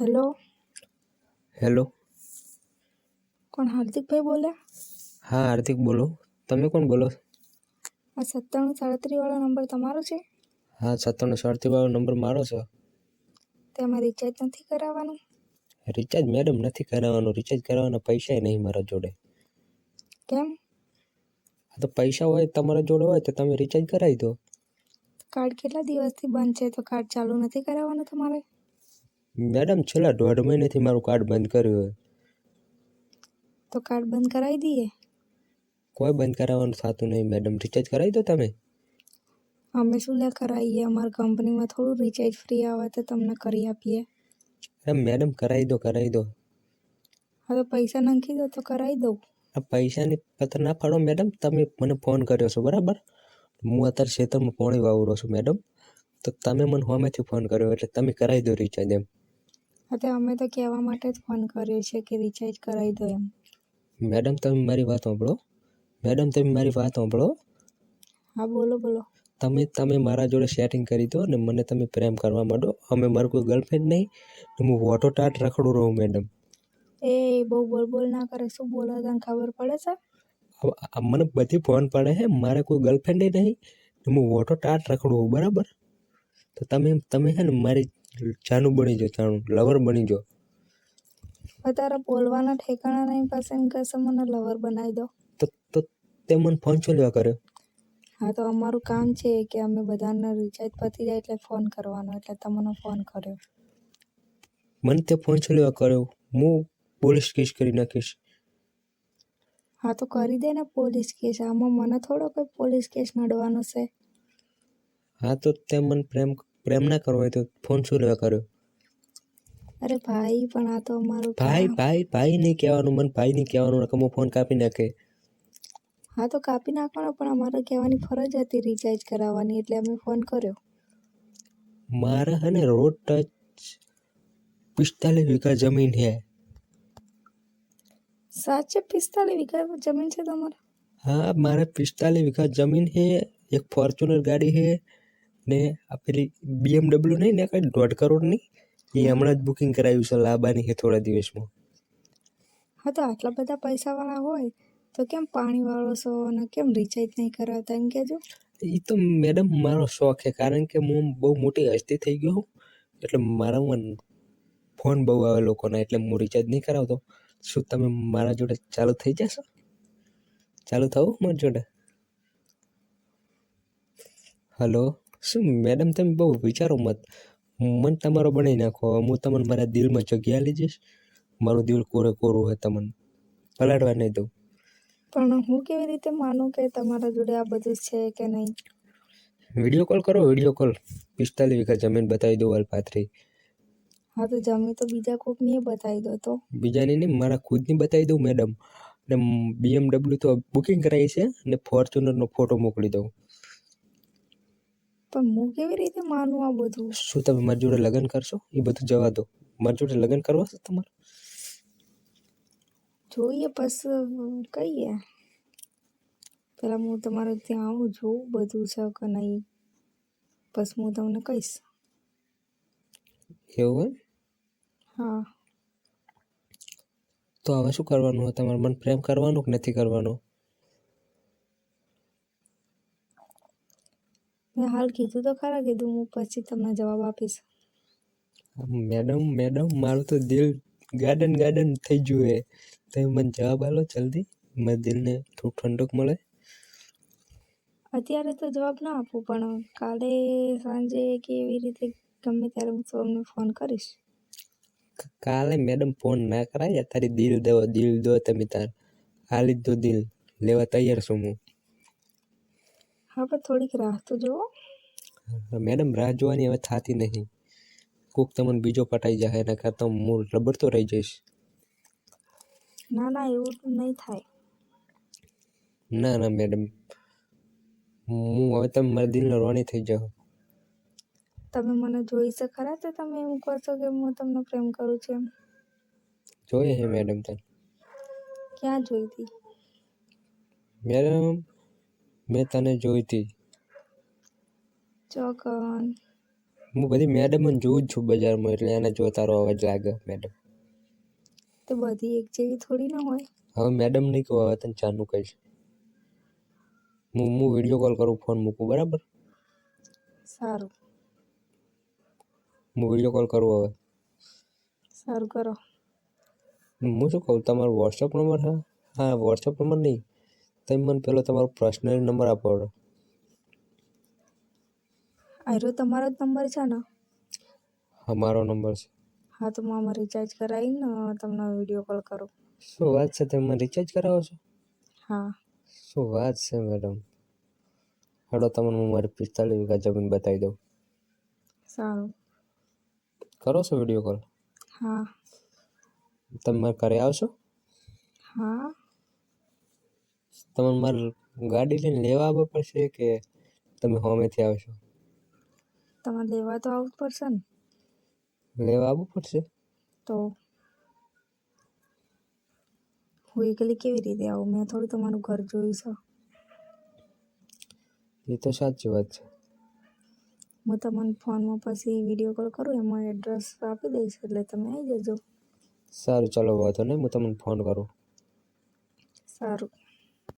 Hello hello કોણ હાર્દિકભાઈ બોલ્યા હા હાર્દિક બોલો. તમે કોણ બોલો? આ સત્તાણું સાડત્રીસ વાળો નંબર તમારો છે? હા સત્તાણું સાડત્રીસ વાળો નંબર મારો છે. તેમાં રિચાર્જ નથી કરાવવાનું? રિચાર્જ મેડમ નથી કરાવવાનું. રિચાર્જ કરાવવાના પૈસા નહીં મારા જોડે. કેમ? આ તો પૈસા હોય તમારા જોડે હોય તો તમે રિચાર્જ કરાવી દો. કાર્ડ કેટલા દિવસથી બંધ છે? તો કાર્ડ ચાલુ નથી કરાવવાનું તમારે? મેડમ છેલ્લા દોઢ મહિનેથી મારું કાર્ડ બંધ કર્યું હોય. તો કાર્ડ બંધ કરાવી દઈએ? કોઈ બંધ કરાવવાનું થતું નહીં મેડમ. રિચાર્જ કરાવી દો તમે? અમે શું લે કરાવીએ? અમારી કંપનીમાં થોડું રિચાર્જ ફ્રી આવે તો તમને કરી આપીએ. અરે મેડમ કરાવી દો કરાવી દો. હવે પૈસા નાખી દો તો કરાવી દઉં. આ પૈસાની પત્ર ના પાડો મેડમ. તમે મને ફોન કર્યો છો બરાબર? હું અત્યારે ખેતરમાં પાણી વાવરો છું મેડમ. તો તમે મને હોમેથી ફોન કર્યો એટલે તમે કરાવી દો રિચાર્જ એમ. હવે અમે તો કહેવા માટે જ ફોન કર્યો છે કે રિચાર્જ કરાવી દો એમ. મેડમ તમે મારી વાત સાંભળો. મેડમ તમે મારી વાત સાંભળો. હા બોલો બોલો. તમે તમે મારા જોડે સેટિંગ કરી દો ને મને તમે પ્રેમ કરવા માંડો. અમે મારું કોઈ ગર્લફ્રેન્ડ નહીં. ને હું વોટો ટાટ રખડું રહું મેડમ. એ બહુ બોલ બોલ ના કરે. શું બોલો? તને ખબર પડે છે? મને બધી ફોન પડે છે. મારે કોઈ ગર્લફ્રેન્ડ નહીં. હું વોટો ટાટ રખડું બરાબર? તો તમે તમે છે ને મારી જાનું બની જો તારું લવર બની જો તારા બોલવાના ઠેકાણા નહીં પાસે એમ કહેશે મને લવર બનાવી દો. તો તો તે મને ફોન છો કરે હા તો અમારું કામ છે કે અમે બધાને રિચાર્જ પતી જાય એટલે ફોન કરવાનો એટલે તમને ફોન કર્યો. મને તે ફોન છો કર્યો? હું પોલીસ કેસ કરી નાખીશ. હા તો કરી દે ને પોલીસ કેસ. આમાં મને થોડો કોઈ પોલીસ કેસ નડવાનો છે. હા તો તે મને પ્રેમ પ્રેમ ના કરવો હોય તો ફોન શું લેવા કર્યો? અરે ભાઈ પણ આ તો અમારો ભાઈ ભાઈ ભાઈ નહીં કહેવાનું મને ભાઈ નહીં કહેવાનું નકર ફોન કાપી નાખે. હા તો કાપી નાખવાનો પણ અમારે કહેવાની ફરજ હતી રિચાર્જ કરાવવાની એટલે અમે ફોન કર્યો. મારે હે ને રોડ ટચ પિસ્તાલીસ વીઘા જમીન છે. સાચે પિસ્તાલીસ વીઘા જમીન છે તમારે? હા મારે પિસ્તાલીસ વીઘા જમીન છે એક ફોર્ચ્યુનર ગાડી છે ને આ પેલી બીએમડબલ્યુ નહીં ને કાંઈ દોઢ કરોડની એ હમણાં જ બુકિંગ કરાવ્યું છે લાબાની છે થોડા દિવસમાં. હા તો આટલા બધા પૈસાવાળા હોય તો કેમ પાણીવાળો છો અને કેમ રિચાર્જ નહીં કરાવતા? એમ કહેજો એ તો મેડમ મારો શોખ છે કારણ કે હું બહુ મોટી હસ્તી થઈ ગયો છું એટલે મારા મન ફોન બહુ આવે લોકોના એટલે હું રિચાર્જ નહીં કરાવતો. શું તમે મારા જોડે ચાલુ થઈ જશો? ચાલુ થવું મારી જોડે? હલો શું મેડમ તમે બહુ વિચારો મત. મન તમારો બનાવી નાખો. હું તમને મારા દિલમાં જગ્યા લઈ જઈશ. મારું દિલ કોરે કોરું હોય તમને. પલાડવા નહીં દઉં. પણ હું કેવી રીતે માનું કે તમારા જોડે આ બધું છે કે નહીં? વીડિયો કોલ કરો વીડિયો કોલ. પિસ્તાલીસ વીઘા જમીન બતાવી દો અલ્પાત્રી. હા તો જમીન તો બીજા કોકની બતાવી દો તો. બીજાની નહીં મારા ખુદની બતાવી દઉં મેડમ. ને બીએમડબલ્યુ તો બુકિંગ કરાવી છે ને ફોર્ચ્યુનરનો ફોટો મોકલી દઉં. પણ હું કેવી રીતે માનું આ બધું? શું તમે મારી જોડે લગ્ન કરશો? એ બધું જવા દો. મારી જોડે લગ્ન કરવા છે તમારે? જોઈએ બસ કહીએ. પેલા હું તમારે ત્યાં આવું જોઉં બધું છે કે નહીં. બસ હું તમને કહીશ. એવું હોય હા. તો હવે શું કરવાનું? તમારે મને પ્રેમ કરવાનો કે નથી કરવાનો? મેં હાલ કીધું તો ખરા કીધું હું પછી તમને જવાબ આપીશ. મેડમ મેડમ મારું તો દિલ ગાર્ડન ગાર્ડન થઈ ગયું હે. તમે મને જવાબ આલો જલ્દી. મારા દિલને થોડું ઠંડક મળે. અત્યારે તો જવાબ ના આપું પણ કાલે સાંજે કે એવી રીતે ગમે ત્યારે હું તમને ફોન કરીશ. કાલે મેડમ ફોન ના કરાય તારી દિલ દો દિલ દો તમે તાર. આ લીધો દિલ. લેવા તૈયાર છું હું. હા પણ થોડીક રાહ તો જુઓ મેડમ રાહ જોવાની હવે થતી નહીં. કોક તમને બીજો પટાઈ જાય એના કરતાં હું રબડતો રહી જઈશ. ના ના એવું નહીં થાય. ના ના મેડમ. હું હવે તમે મારા દિલનો રોણી થઈ જાઓ તમે મને જોઈ છે ખરા તો તમે એવું કહો છો કે હું તમને પ્રેમ કરું છું એમ? જોઈએ હે મેડમ તને. ક્યાં જોઈ હતી મેડમ મેં તને જોઈ હતી ચોકન હું બધી મેડમ જોઉં જ છું બજારમાં એટલે એને જો તારો અવાજ લાગે મેડમ તો બધી એક જેવી થોડી ના હોય. હવે મેડમ નહીં કહું હવે તને ચાનું કહીશ. હું હું વીડિયો કોલ કરું ફોન મૂકું બરાબર? સારું. હું વીડિયો કોલ કરું હવે. સારું કરો. હું શું કહું તમારો વોટ્સઅપ નંબર હા? હા વોટ્સઅપ નંબર નહીં. તમે મને પેલો તમારો પર્સનલ નંબર આપો આરો તમારો જ નંબર છે ને? અમારો નંબર છે. હા તો હું આમાં રિચાર્જ કરાવીને તમને વીડિયો કોલ કરું. શું વાત છે? તમે રિચાર્જ કરાવો છો? હા. શું વાત છે મેડમ હાલો તમને હું મારી પિસ્તાલીસ વીઘા જમીન બતાવી દઉં. સારું. કરો છો વીડિયો કોલ હા. તમે મારા ઘરે આવશો? હા. તમે મારે ગાડી લઈને લેવા આવવા પડશે કે તમે હોમેથી આવશો? તમારે લેવા તો આવવું પડશે ને. લેવા આવવું પડશે? તો? હું એકલી કેવી રીતે આવું? મેં થોડું તમારું ઘર જોયું છે. એ તો સાચી વાત છે. હું તમને ફોનમાં પછી વીડિયો કોલ કરું એમાં એડ્રેસ આપી દઈશ એટલે તમે આવી જજો. સારું ચાલો વાંધો નહીં હું તમને ફોન કરું. સારું.